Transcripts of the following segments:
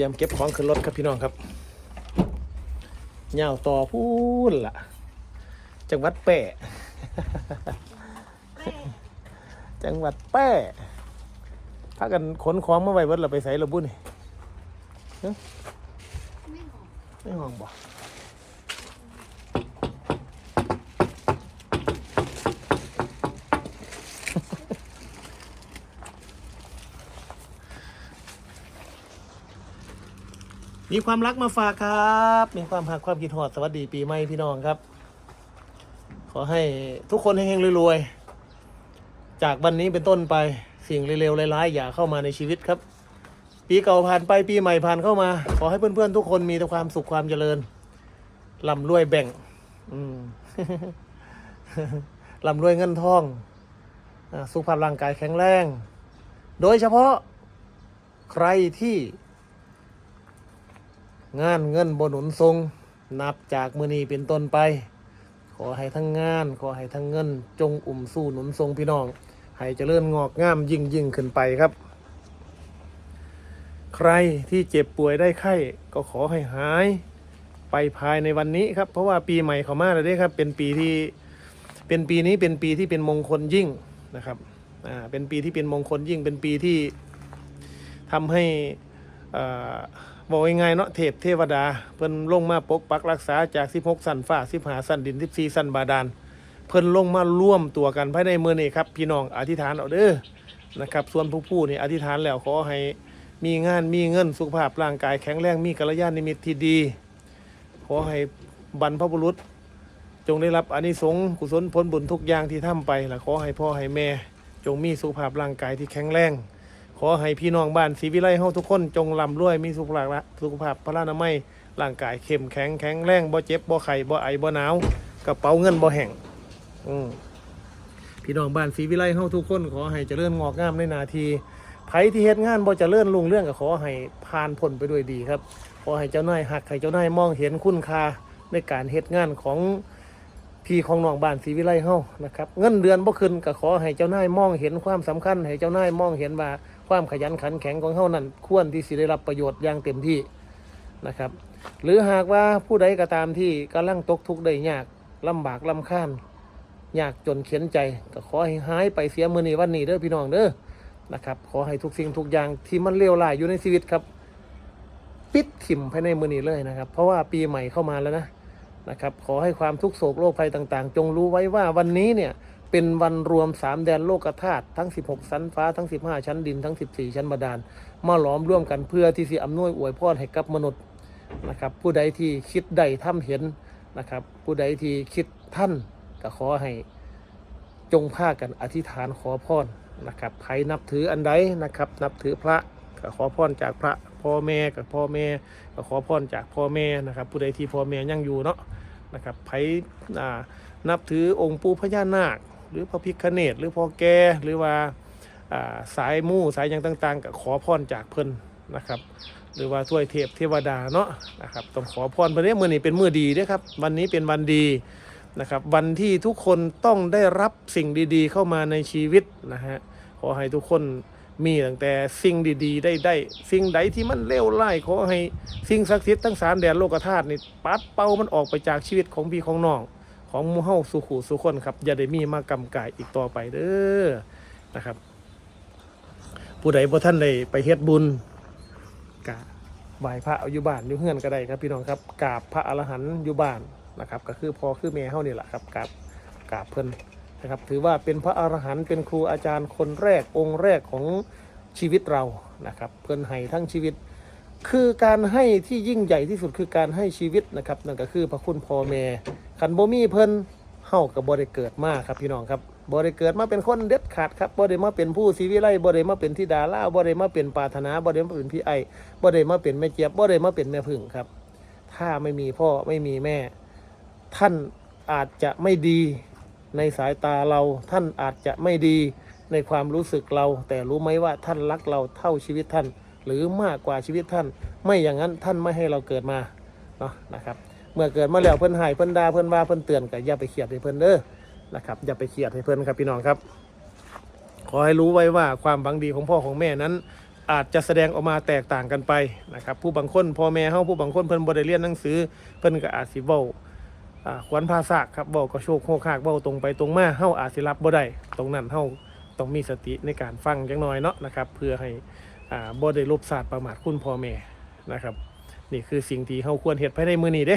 รียมเก็บของขึ้นรถครับพี่น้องครับเหย่าต่อพูนล่ะ จังหวัดแปะจังหวัดแป้พากันขนของมาไว้วัดเราไปใส่ระบุนี่ฮะไม่หอมไม่ห้องบ่ มีความรักมาฝากครับ มีความหักความคิดหอดสวัสดีปีใหม่พี่น้องครับ ขอให้ทุกคนเฮงๆรวยๆ จากวันนี้เป็นต้นไปสิ่งเร็วๆร้ายๆอย่าเข้ามาในชีวิตครับ ปีเก่าผ่านไปปีใหม่ผ่านเข้ามา ขอให้เพื่อนๆทุกคนมีแต่ความสุขความเจริญร่ำรวยแบ่ง อืมร่ำรวยเงินทองสุขภาพร่างกายแข็งแรง โดยเฉพาะใครที่ งานเงินบหนุนทรง นับจากมือนี้เป็นต้นไป ขอให้ทั้งงาน ขอให้ทั้งเงิน จงอุ่มสู้หนุนทรงพี่น้อง ให้เจริญงอกงามยิ่งยิ่งขึ้นไปครับ ใครที่เจ็บป่วยได้ไข้ก็ขอให้หาย ไปภายในวันนี้ครับ เพราะว่าปีใหม่เขามาแล้วด้ครับ เป็นปีที่เป็นปีนี้เป็นปีที่เป็นมงคลยิ่งนะครับอ่าเป็นปีที่เป็นมงคลยิ่งเป็นปีที่ทำให้อ่า บอกยังไงเนาะเทพเทวดา เพิ่นลงมาปกปักรักษาจาก 16 สันฟ้า 15 สันดิน 14 สันบาดาล เพิ่นลงมาร่วมตัวกันภายในมือนี้ครับ พี่น้องอธิษฐานเอาเด้อนะครับ ส่วนผู้ผู้นี่อธิษฐานแล้วขอให้มีงานมีเงินสุขภาพร่างกายแข็งแรงมีกัลยาณมิตรที่ดี ขอให้บรรพบุรุษ จงได้รับอานิสงส์กุศลผลบุญทุกอย่างที่ทำไปและขอให้พ่อให้แม่ จงมีสุขภาพร่างกายที่แข็งแรง ขอให้พี่น้องบ้านศรีวิไลเฮาทุกคนจงร่ำรวยมีสุขภาพละสุขภาพพระนามัยร่างกายเข้มแข็งแข็งแรงบ่เจ็บบ่ไข้บ่ไอบ่หนาวกระเป๋าเงินบ่แห้งอืมพี่น้องบ้านศรีวิไลเฮาทุกคนขอให้เจริญงอกงามในนาทีไผที่เฮ็ดงานบ่เจริญรุ่งเรื่องก็ขอให้ผ่านพ้นไปด้วยดีครับขอให้เจ้านายหักให้เจ้านายมองเห็นคุณค่าในการเฮ็ดงานของพี่ของน้องบ้านศรีวิไลเฮานะครับ เงินเดือนบ่ขึ้นก็ขอให้เจ้านายมองเห็นความสำคัญ ให้เจ้านายมองเห็นว่า ความขยันขันแข็งของเฮานั้นควรที่สิได้รับประโยชน์อย่างเต็มที่นะครับ หรือหากว่าผู้ใดก็ตามที่กำลังตกทุกข์ได้ยากลำบากลำค้านยากจนเข็นใจก็ขอให้หายไปเสียมือนี้วันนี้เด้อพี่น้องเด้อนะครับ ขอให้ทุกสิ่งทุกอย่างที่มันเลวร้ายอยู่ในชีวิตครับ ปิดถิ่มภายในมือนี้เลยนะครับ เพราะว่าปีใหม่เข้ามาแล้วนะนะครับ ขอให้ความทุกโศกโรคภัยต่าง ๆ จงรู้ไว้ว่าวันนี้เนี่ย เป็นวันรวม3แดนโลกธาตุทั้ง 16 ชั้นฟ้าทั้ง 15 ชั้นดินทั้ง 14 ชั้นบาดาลมาหลอมร่วมกันเพื่อที่จะอำนวยอวยพรให้กับมนุษย์นะครับผู้ใดที่คิดใดทำเห็นนะครับผู้ใดที่คิดท่านก็ขอให้จงพาคกันอธิษฐานขอพรนะครับใครนับถืออันใดนะครับ นับถือพระก็ขอพรจากพระพ่อแม่กับพ่อแม่ก็ขอพรจากพ่อแม่นะครับ ผู้ใดที่พ่อแม่ยังอยู่เนาะนะครับไผอ่นับถือองค์ปู่พญานาค หรือพระพิฆเนศหรือพ่อแก่หรือว่าสายมู่สายหยังต่างๆก็ขอพรจากเพิ่นนะครับ หรือว่าถ้วยเทพเทวดาเนาะนะครับต้องขอพรเพิ่นเด้อมื้อนี้เป็นมื้อดีเด้อครับ วันนี้เป็นวันดีนะครับวันที่ทุกคนต้องได้รับสิ่งดีๆ เข้ามาในชีวิตนะฮะขอให้ทุกคนมีตั้งแต่สิ่งดีๆ ได้ได้สิ่งใดที่มันเลวร้ายขอให้สิ่งศักดิ์สิทธิ์ทั้งสามแดนโลกธาตุนี่ปัดเป่ามันออกไปจากชีวิตของพี่ของน้อง ของมูเฮาสุขุสุคนครับอย่าได้มีมากำกายอีกต่อไปเด้อนะครับ ผู้ใดบ่ท่านได้ไปเฮ็ดบุญกะไหว้พระอยู่บ้านอยู่เฮือนก็ได้ครับพี่น้องครับกราบพระอรหันต์อยู่บ้านนะครับ ก็คือพอคือแม่เฮานี่แหละครับกราบกราบเพิ่นนะครับถือว่าเป็นพระอรหันต์เป็นครูอาจารย์คนแรกองค์แรกของชีวิตเรานะครับ เพื่นให้ทั้งชีวิต คือการให้ที่ยิ่งใหญ่ที่สุดคือการให้ชีวิตนะครับนั่นก็คือพระคุณพ่อแม่ ขันบ่มีเพิ่นเฮากับบ่ได้เกิดมาครับพี่น้องครับบ่ได้เกิดมาเป็นคนเด็ดขาดครับบ่ได้มาเป็นผู้ศรีวิไลบ่ได้มาเป็นธิดาล่าบ่ได้มาเป็นปารถนาบ่ได้มาเป็นพี่ไอบ่ได้มาเป็นแม่เจี๊ยบบ่ได้มาเป็นแม่พึ่งครับ ถ้าไม่มีพ่อไม่มีแม่ ท่านอาจจะไม่ดีในสายตาเราท่านอาจจะไม่ดีในความรู้สึกเรา แต่รู้ไหมว่าท่านรักเราเท่าชีวิตท่าน หรือมากกว่าชีวิตท่าน ไม่อย่างนั้นท่านไม่ให้เราเกิดมาเนาะนะครับ มื่อเกิดมาแล้วเพิ่นหายเพิ่นด่าเพิ่นว่าเพิ่นเตือนก็อย่าไปเครียดให้เพิ่นเด้อนะครับอย่าไปเครียดให้เพิ่นครับพี่น้องครับ ขอให้รู้ไว้ว่าความหวังดีของพ่อของแม่นั้น อาจจะแสดงออกมาแตกต่างกันไปนะครับผู้บางคนพ่อแม่เฮาผู้บางคนเพิ่นบ่ได้เรียนหนังสือ เพิ่นก็อาจสิเว้าอ่าขวัญภาษากครับเว้าก็โชคโคกคากเว้าตรงไปตรงมาเฮาอาจสิรับบ่ได้ตรงนั้นเฮาต้องมีสติในการฟังจังน้อยเนาะนะครับเพื่อให้อ่าบ่ได้ลบศาสตร์ประมาทคุณพ่อแม่นะครับนี่คือสิ่งที่เฮาควรเฮ็ดภายในมื้อนี้เด้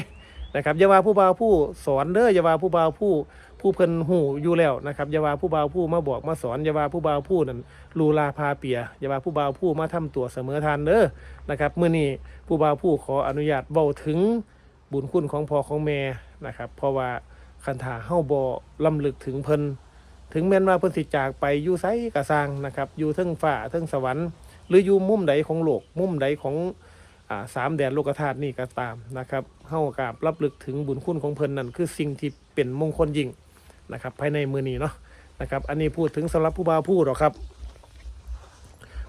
นะครับอย่าว่าผู้บ่าวผู้สอนเด้ออย่าว่าผู้บ่าวผู้ผู้เพิ่นหูอยู่แล้วนะครับอย่าว่าผู้บ่าวผู้มาบอกมาสอนอย่าว่าผู้บ่าวผู้นั้นลูลาพาเปียอย่าว่าผู้บ่าวผู้มาทำตัวเสมอทานเด้อนะครับเมื้อนี้ผู้บ่าวผู้ขออนุญาตเว้าถึงบุญคุณของพ่อของแม่นะครับ เพราะว่าคันถาเฮ้าบ่ลำลึกถึงเพิ่นถึงแม้นว่าเพิ่นสิจากไปอยู่ไสก็สร้างนะครับอยู่เทิงฟ้าเทิงสวรรค์ หรืออยู่มุมใดของโลกมุมใดของ สามแดนโลกธาตุนี่ก็ตามนะครับเฮากราบรับลึกถึงบุญคุณของเพิ่นนั่นคือสิ่งที่เป็นมงคลยิ่งนะครับภายในมือนี้เนาะนะครับอันนี้พูดถึงสำหรับผู้บ่าวพูดหรอกครับ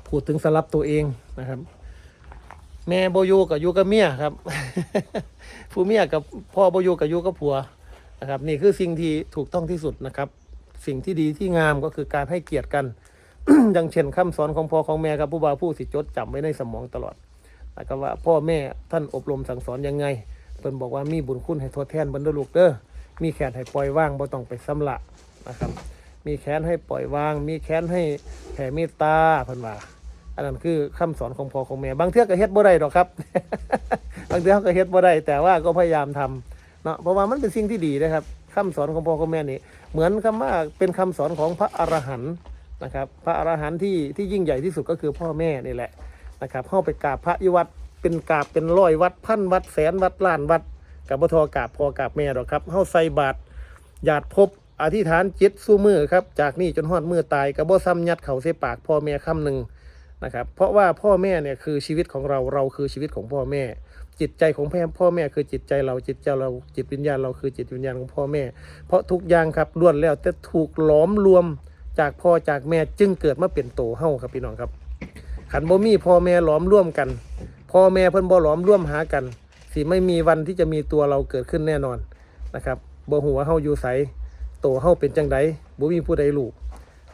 พูดถึงสำหรับตัวเองนะครับ แม่โบอยู่กับยูกับเมียครับ ผู้เมียกับพ่อโบอยู่กับยูกับผัวนะครับ นี่คือสิ่งที่ถูกต้องที่สุดนะครับ สิ่งที่ดีที่งามก็คือการให้เกียรติกัน ดังเช่นคำสอนของพ่อของแม่ครับผู้บ่าวผู้สิจดจำไว้ในสมองตลอด นะครับว่าพ่อแม่ท่านอบรมสั่งสอนยังไงเพิ่นบอกว่ามีบุญคุณให้ทดแทนบรรดาลูกเด้อมีแขนให้ปล่อยว่างบ่ต้องไปสำละนะครับ มีแขนให้ปล่อยวาง มีแขนให้แผ่เมตตาเพิ่นว่าอันนั้นคือคำสอนของพ่อของแม่บางเทื่อก็เฮ็ดบ่ได้ดอกครับ บางเทื่อก็เฮ็ดบ่ได้แต่ว่าก็พยายามทำเนาะเพราะว่ามันเป็นสิ่งที่ดีนะครับคำสอนของพ่อของแม่นี่เหมือนคำว่าเป็นคำสอนของพระอรหันต์นะครับ พระอรหันต์ที่ที่ยิ่งใหญ่ที่สุดก็คือพ่อแม่นี่แหละ นะครับเข้าไปกราบพระอยุวัดเป็นกราบเป็นร้อยวัดพันวัดแสนวัดล้านวัดกับบ่ทอกราบพอกราบแม่ดอกครับเข้าใส่บาตรหยาดพบอธิษฐานจิตสู้มือครับจากนี่จนฮอดมือตายกับบ่ซ้ำยัดเข่าใส่ปากพ่อแม่คำหนึ่งนะครับเพราะว่าพ่อแม่เนี่ยคือชีวิตของเราเราคือชีวิตของพ่อแม่ จิตใจของพ่อพ่อแม่คือจิตใจเราจิตใจเราจิตวิญญาณเราคือจิตวิญญาณของพ่อแม่ เพราะทุกอย่างครับล้วนแล้วแต่ถูกหลอมรวมจากพ่อจากแม่จึงเกิดมาเป็นโตเฮาครับพี่น้องครับ ขันบ่มีพ่อแม่หลอมร่วมกัน พ่อแม่เพิ่นบ่หลอมร่วมหากันสิไม่มีวันที่จะมีตัวเราเกิดขึ้นแน่นอนนะครับบ่หัวเฮาอยู่ไสโตเฮาเป็นจังไดบ่มีผู้ใดรู้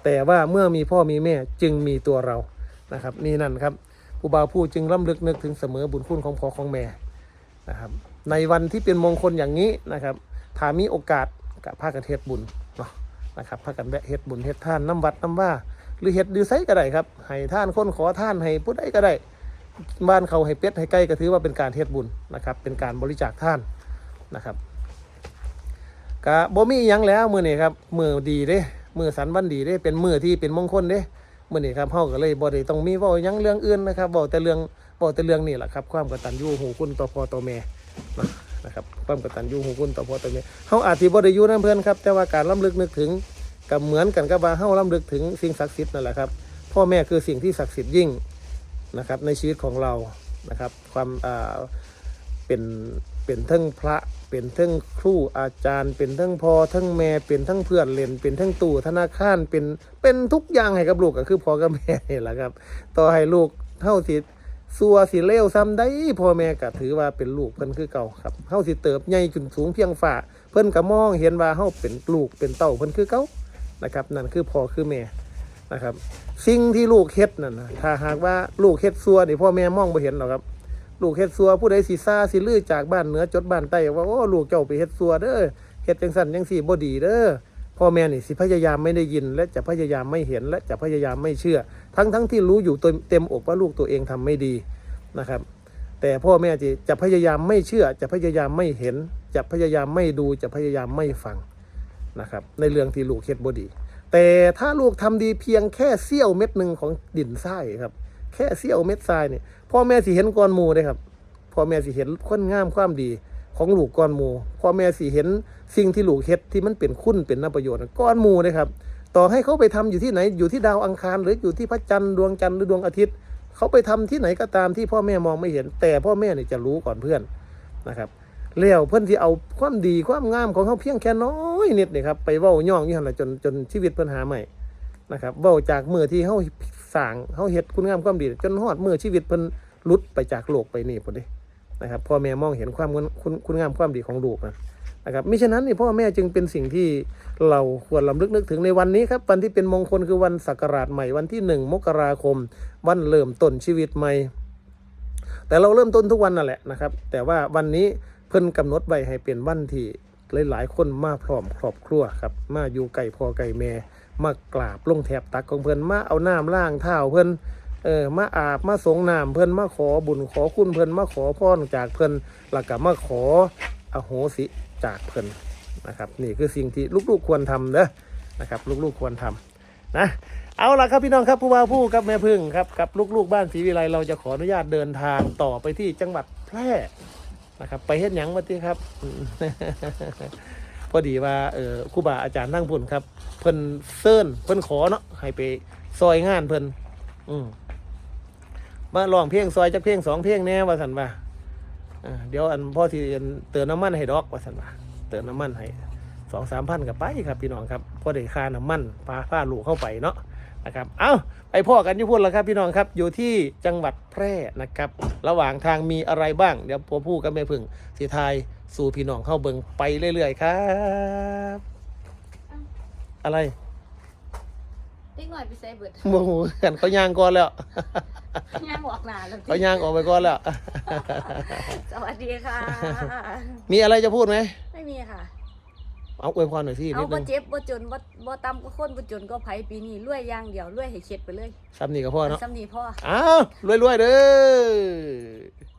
แต่ว่าเมื่อมีพ่อมีแม่จึงมีตัวเรานะครับ นี่นั่นครับผู้บ่าวผู้จึงร่ำลึกนึกถึงเสมอบุญคุณของพ่อของแม่นะครับในวันที่เป็นมงคลอย่างนี้นะครับถ้ามีโอกาสกับพากันเฮ็ดบุญเนาะนะครับพากันแวะเฮ็ดบุญเฮ็ดท่านน้ำวัดน้ำว่า หรือเฮ็ดดือไซก็ได้ครับให้ท่านคนขอท่านให้ผู้ใดก็ได้ บ้านเขาให้เป็ดให้ไก่ก็ถือว่าเป็นการเฮ็ดบุญนะครับ เป็นการบริจาคท่านนะครับกะบ่มียังแล้วมือนี้ครับมือดีเด้มือสันวันดีเด้เป็นมือที่เป็นมงคลเด้มื่อนี้ครับเฮาก็เลยบ่ได้ต้องมีเว้ายังเรื่องอื่นนะครับเว้าแต่เรื่องเว้าแต่เรื่องนี่แหละครับ ความกตัญญูหูคุณต่อพ่อต่อแม่นะนะครับความกตัญญูหูคุณต่อพ่อต่อแม่เฮาอาจสิบ่ได้อยู่นํเพิ่นครับ แต่ว่าการล้ำลึกนึกถึง ก็เหมือนกันกับว่าเฮาล้ำลึกถึงสิ่งศักดิ์สิทธิ์นั่นแหละครับ พ่อแม่คือสิ่งที่ศักดิ์สิทธิ์ยิ่งนะครับ ในชีวิตของเรานะครับ ความอ่าเป็นเป็นทั้งพระเป็นทั้งครูอาจารย์ เป็นทั้งพ่อทั้งแม่เป็นทั้งเพื่อนเล่นเป็นทั้งตู่ธนาคารเป็นเป็นทุกอย่างให้กับลูกก็คือพ่อกับแม่นี่แหละครับ ต่อให้ลูกเท่าสิสัวสิเลวซ้ำได้พ่อแม่ก็ถือว่าเป็นลูกเพิ่นคือเก่าครับเฮาสิเติบใหญ่จนสูงเพียงฝ่าเพิ่นก็มองเห็นว่าเฮาเป็นลูกเป็นเต้าเพิ่นคือเก่า นะครับนั่นคือพ่อคือแม่นะครับ สิ่งที่ลูกเฮ็ดนั่นนะถ้าหากว่าลูกเฮ็ดซัวนี่พ่อแม่มองบ่เห็นหรอกครับ ลูกเฮ็ดซัวผู้ใดสิซ่าสิลือจากบ้านเหนือจดบ้านใต้ว่าโอ้ลูกเจ้าไปเฮ็ดซัวเด้อเฮ็ดจังสันจังสี่บ่ดีเด้อพ่อแม่นี่สิพยายามไม่ได้ยิน และจะพยายามไม่เห็นและจะพยายามไม่เชื่อ ทั้งทั้งที่รู้อยู่เต็มเต็มอกว่าลูกตัวเองทำไม่ดีนะครับ แต่พ่อแม่จะจะพยายามไม่เชื่อ จะพยายามไม่เห็น จะพยายามไม่ดูจะพยายามไม่ฟัง นะครับในเรื่องที่ลูกเฮ็ดบ่ดี แต่ถ้าลูกทำดีเพียงแค่เสี้ยวเม็ดหนึ่งของดินทรายครับ แค่เสี้ยวเม็ดทรายเนี่ยพ่อแม่สิเห็นก้อนหมูเลยครับพ่อแม่สิเห็นคนงามความดีของลูกก้อนหมูพ่อแม่สิเห็นสิ่งที่ลูกเฮ็ดที่มันเป็นคุณเป็นน้ำประโยชน์ก้อนหมูเลยครับต่อให้เขาไปทำอยู่ที่ไหนอยู่ที่ดาวอังคาร หรืออยู่ที่พระจันทร์ดวงจันทร์หรือดวงอาทิตย์ เขาไปทำที่ไหนก็ตามที่พ่อแม่มองไม่เห็น แต่พ่อแม่เนี่ยจะรู้ก่อนเพื่อนนะครับ แล้วเพื่อนที่เอาความดีความงามของเขาเพียงแค่น้อยนิดนี่ครับไปเว้าย่องอยู่หันละจนจนชีวิตเพิ่นหาใหม่นะครับเว้าจากมือที่เขาสั่งเขาเฮ็ดคุณงามความดี จนฮอดมือชีวิตเพิ่นหลุดไปจากโลกไปนี่พุ่นเด้นะครับพ่อแม่มองเห็นความคุณคุณคุณงามความดีของลูกนะนะครับมิฉะนั้นนี่พ่อแม่จึงเป็นสิ่งที่เราควรลำลึกนึกถึงในวันนี้ครับวันที่เป็นมงคลคือวันศักราชใหม่วันที่หนึ่งมกราคม วันเริ่มต้นชีวิตใหม่ แต่เราเริ่มต้นทุกวันนั่นแหละนะครับ แต่ว่าวันนี้ เพิ่นกำหนดไว้ให้เป็นวันที่หลายๆคนมาพร้อมครอบครัวครับ มาอยู่ไก่พอไก่แม่มากราบลงแถบตักของเพิ่นมาเอาน้ำล้างเท้าเพิ่นเออมาอาบมาสงน้ำเพิ่นมาขอบุญขอคุณเพิ่นมาขอพรจากเพิ่นแล้วก็มาขออโหสิจากเพิ่นนะครับ นี่คือสิ่งที่ลูกๆควรทำเด้อนะครับ ลูกๆควรทำนะเอาล่ะครับพี่น้องครับผู้ว่าผู้กับแม่พึ่งครับกับลูกๆบ้านศรีวิไลเราจะขออนุญาตเดินทางต่อไปที่จังหวัดแพร่ นะครับไปเฮ็ดหยังมาที่ครับ พอดีว่าเออครูบาอาจารย์นั่งพุ่นครับ เพิ่นเซิร์นเพิ่นขอเนาะให้ไปซอยงานเพิ่นอืมมาลองเพลงซอยจักเพลงสองเพลงแน่ว่าสันว่าเดี๋ยวอันพ่อที่เติมน้ำมันให้ดอกว่าสันว่าเติมน้ำมันให้สองสามพันกับไปครับพี่น้องครับพอได้ค่าน้ำมันพาพาลูกเข้าไปเนาะ นะครับ เอ้าไปพ่อกันที่พูดแล้วครับพี่น้องครับ อยู่ที่จังหวัดแพร่นะครับ ระหว่างทางมีอะไรบ้าง เดี๋ยวพ่อพูดกับแม่พึ่งสีทายสู่พี่น้องเข้าเบิงไปเรื่อยๆครับ อะไรเล็กหน่อยไปใส่เบิดโมโหกันเขาย่างก่อนแล้วย่างออกหนาแล้วเขาย่างออกไปก่อนแล้ว สวัสดีค่ะ มีอะไรจะพูดไหม ไม่มีค่ะ เอาอวยพรหน่อยสิเอานิดบ่นึงเจ็บบ่จนบ่บ่ต่ำก็คนบ่จนก็ไผปีนี้รวยอย่างเดียวรวยให้เข็ดไปเลยซ้ำนี่กับพ่อเนาะซ้ำนี้พ่อ อ้าวรวยๆเด้อ